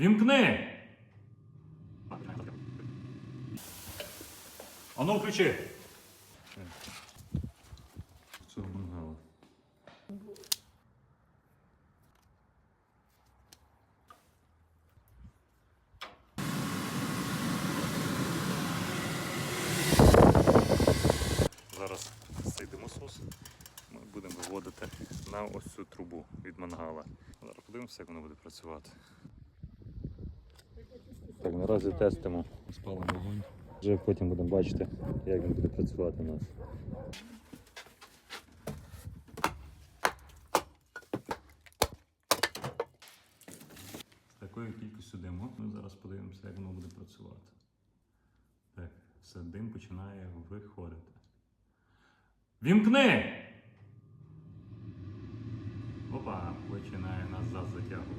Вімкни! Ану, включи. Все, мангала. Зараз цей димосос ми будемо виводити на ось цю трубу від мангала. Зараз подивимося, як воно буде працювати. Наразі тестимо спалимо вогонь. Вже потім будемо бачити, як він буде працювати у нас. З такою кількістю диму ми зараз подивимося, як воно буде працювати. Так, все, дим починає виходити. Вімкни! Опа, починає нас зад затягувати.